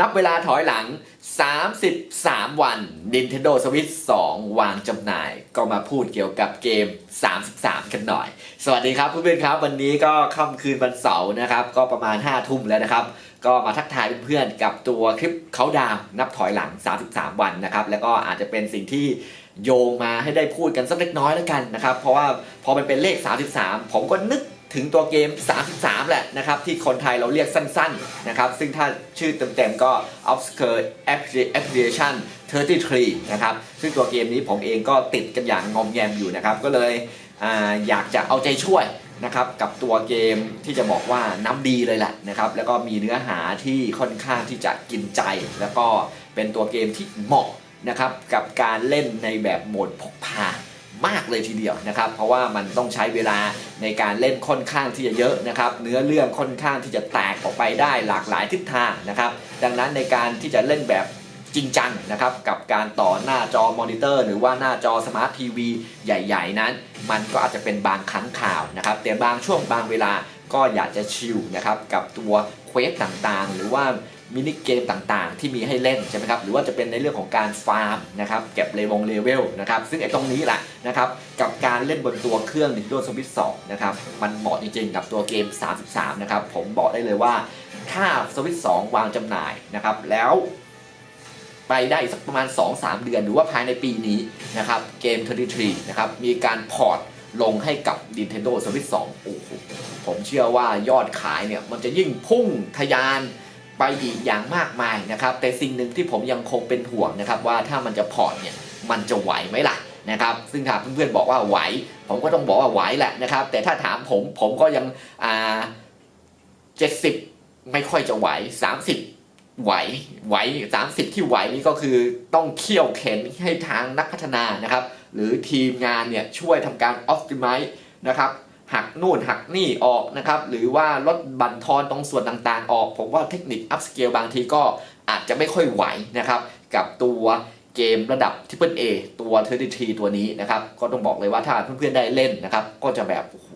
นับเวลาถอยหลัง 33 วัน Nintendo Switch 2 วางจำหน่าย ก็มาพูดเกี่ยวกับเกม 33 กันหน่อย สวัสดีครับเพื่อนๆครับ วันนี้ก็ค่ำคืนวันเสาร์นะครับ ก็ประมาณ 5 ทุ่มแล้วนะครับ ก็มาทักทายเพื่อนๆกับตัวคลิปเขาดาวน์นับถอยหลัง 33 วันนะครับ แล้วก็อาจจะเป็นสิ่งที่โยงมาให้ได้พูดกันสักเล็กน้อยแล้วกันนะครับ เพราะว่าพอมันเป็นเลข 33 ผมก็นึก ถึงตัวเกม 33 แหละนะครับ ที่คนไทยเราเรียกสั้นๆนะครับ ซึ่งถ้าชื่อเต็มๆก็ Obscure Application 33 นะครับ ซึ่งตัวเกมนี้ผมเองก็ติดกันอย่างงอมแงมอยู่นะครับ ก็เลยออยากจะเอาใจช่วยนะครับกับตัวเกมที่จะบอกว่าน้ำดีเลยแหละนะครับ แล้วก็มีเนื้อหาที่ค่อนข้างที่จะกินใจ แล้วก็เป็นตัวเกมที่เหมาะนะครับกับการเล่นในแบบโหมดพกพา มากเลยทีเดียวนะครับ เพราะว่ามันต้องใช้เวลาในการเล่นค่อนข้างที่จะเยอะนะครับ เนื้อเรื่องค่อนข้างที่จะแตกออกไปได้หลากหลายทิศทางนะครับ ดังนั้นในการที่จะเล่นแบบจริงจังนะครับกับการต่อหน้าจอมอนิเตอร์ หรือว่าหน้าจอสมาร์ททีวีใหญ่ ๆ นั้น มันก็อาจจะเป็นบางครั้งข่าวนะครับแต่บางช่วงบางเวลาก็อยากจะชิลนะครับกับตัวเควสต่างๆ หรือว่า มินิเกมต่างๆ ที่มีให้เล่นใช่ไหมครับหรือว่าจะเป็นในเรื่องของการฟาร์มนะครับเก็บเลวงเลเวลนะครับซึ่งไอ้ตรงนี้แหละนะครับกับการเล่นบนตัวเครื่อง Nintendo Switch 2นะครับมันเหมาะจริงๆ กับตัวเกม 33 นะครับผมบอกได้เลยว่าถ้า Switch 2 วางจำหน่ายนะครับแล้วไปได้อีกสักประมาณ 2-3 เดือน หรือว่าภายในปีนี้นะครับเกม 33 นะครับมีการพอร์ตลงให้กับ Nintendo Switch 2 โอ้โหผมเชื่อว่ายอดขายเนี่ยมันจะยิ่งพุ่งทะยาน ไปอีกอย่างมากมายนะครับ แต่สิ่งหนึ่งที่ผมยังคงเป็นห่วงนะครับว่าถ้ามันจะพอร์ตเนี่ยมันจะไหวไหมล่ะนะครับซึ่งถ้าเพื่อนๆบอกว่าไหว ผมก็ต้องบอกว่าไหวแหละนะครับ แต่ถ้าถามผมผมก็ยังอ่าเจ็ดสิบไม่ค่อยจะไหวสามสิบไหวไหวสามสิบที่ไหวนี่ก็คือต้องเขี่ยวเข็นให้ทางนักพัฒนานะครับ หรือทีมงานเนี่ยช่วยทำการ optimize นะครับ หักนู่นหักนี่ออกนะครับ หรือว่าลดบั่นทอนตรงส่วนต่างๆ ออก ผมว่าเทคนิคอัพสเกลบางทีก็อาจจะไม่ค่อยไหวนะครับ กับตัวเกมระดับ Triple A ตัว 33 ตัวนี้นะครับ ก็ต้องบอกเลยว่าถ้าเพื่อนๆได้เล่นนะครับ ก็จะแบบโอ้โห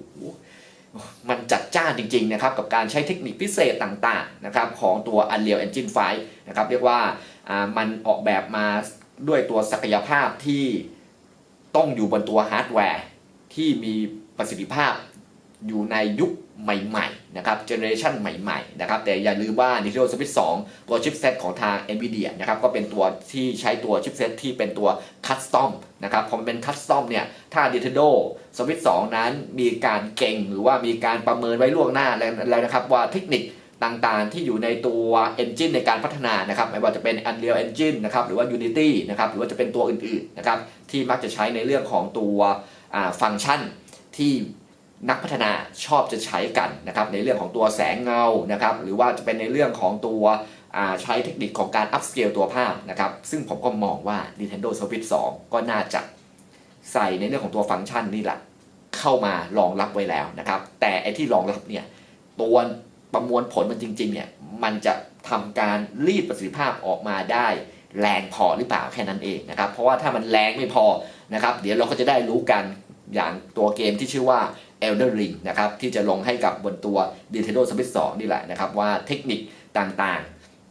มันจัดจ้านจริงๆนะครับ กับการใช้เทคนิคพิเศษต่างๆนะครับของตัว Unreal Engine 5 นะครับ เรียกว่ามันออกแบบมาด้วยตัวศักยภาพที่ต้องอยู่บนตัวฮาร์ดแวร์ที่มี ประสิทธิภาพอยู่ในยุคใหม่ๆนะครับเจเนอเรชันใหม่ๆนะครับแต่อย่าลืมว่า Nintendo Switch 2 ตัวชิปเซตของทาง NVIDIA นะครับก็เป็นตัวที่ใช้ตัวชิปเซตที่เป็นตัวคัสตอมนะครับพอมันเป็นคัสตอมเนี่ยถ้า Nintendo Switch 2 นั้นมีการเก่งหรือว่ามีการประเมินไว้ล่วงหน้าแล้วนะครับว่าเทคนิคต่างๆ ที่อยู่ในตัว Engine ในการพัฒนานะครับไม่ว่าจะเป็น Unreal Engine นะครับหรือว่า Unity นะครับหรือว่าจะเป็นตัวอื่นๆนะครับที่มักจะใช้ในเรื่องของตัวฟังก์ชัน ที่นักพัฒนาชอบจะใช้กันนะครับในเรื่องของตัวแสงเงานะครับหรือว่าจะเป็นในเรื่องของตัวใช้เทคนิคของการอัพสเกลตัวภาพนะครับซึ่งผมก็มองว่า Nintendo Switch 2 ก็น่าจะใส่ในเรื่องของตัวฟังก์ชันนี่แหละเข้ามารองรับไว้แล้วนะครับ แต่ไอที่รองรับเนี่ยตัวประมวลผลมันจริงๆเนี่ยมันจะทำการรีดประสิทธิภาพออกมาได้แรงพอหรือเปล่าแค่นั้นเองนะครับ เพราะว่าถ้ามันแรงไม่พอนะครับ เดี๋ยวเราก็จะได้รู้กัน อย่างตัวเกมที่ชื่อว่า Elder Ring นะครับที่จะลงให้กับบนตัว Nintendo Switch 2 นี่แหละนะครับว่าเทคนิคต่าง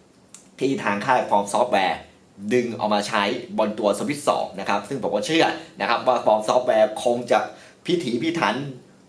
ๆ ที่ทางค่ายฟอร์มซอฟต์แวร์ดึงเอามาใช้บนตัว Switch 2นะครับ ซึ่งผมก็เชื่อนะครับว่าฟอร์มซอฟต์แวร์คงจะพิถีพิถัน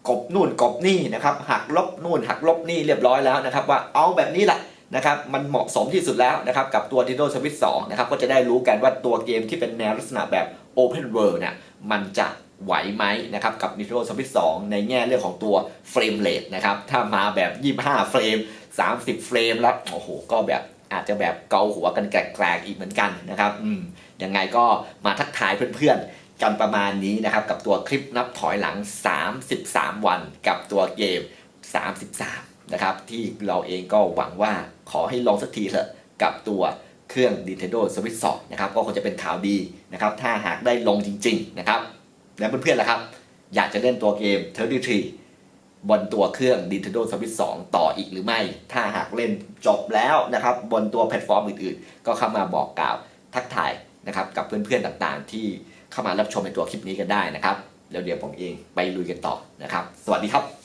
กบนู่นกบนี่นะครับหักลบนู่นหักลบนี่เรียบร้อยแล้วนะครับ ว่าเอาแบบนี้แหละนะครับมันเหมาะสมที่สุดแล้วนะครับกับตัว Nintendo Switch 2 นะครับก็จะได้รู้กันว่าตัวเกมที่เป็นแนวลักษณะแบบ Open World เนี่ยมันจะ ไหวไหมนะครับกับ Nintendo Switch 2ในแง่เรื่องของตัวเฟรมเรทนะครับถ้ามาแบบ 25 เฟรม 30 เฟรมแล้วโอ้โหก็แบบอาจจะแบบเกาหัวกันแกลกๆอีกเหมือนกันนะครับอืมยังไงก็มาทักทายเพื่อนๆ กันประมาณนี้นะครับ กับตัวคลิปนับถอยหลัง 33 วัน กับตัวเกม 33 นะครับ ที่เราเองก็หวังว่าขอให้ลองสักทีเถอะกับตัวเครื่อง Nintendo Switch 2นะครับก็คงจะเป็นข่าวดีนะครับ ถ้าหากได้ลงจริง ๆ นะครับ แล้วเพื่อนๆล่ะครับ อยากจะเล่นตัวเกม33บนตัวเครื่อง Nintendo Switch 2 ต่ออีกหรือไม่ ถ้าหากเล่นจบแล้วนะครับ บนตัวแพลตฟอร์มอื่นๆ ก็เข้ามาบอกกล่าวทักทายนะครับ กับเพื่อนๆต่างๆ ที่เข้ามารับชมในตัวคลิปนี้กันได้นะครับแล้วเดี๋ยวผมเองไปลุยกันต่อนะครับ สวัสดีครับ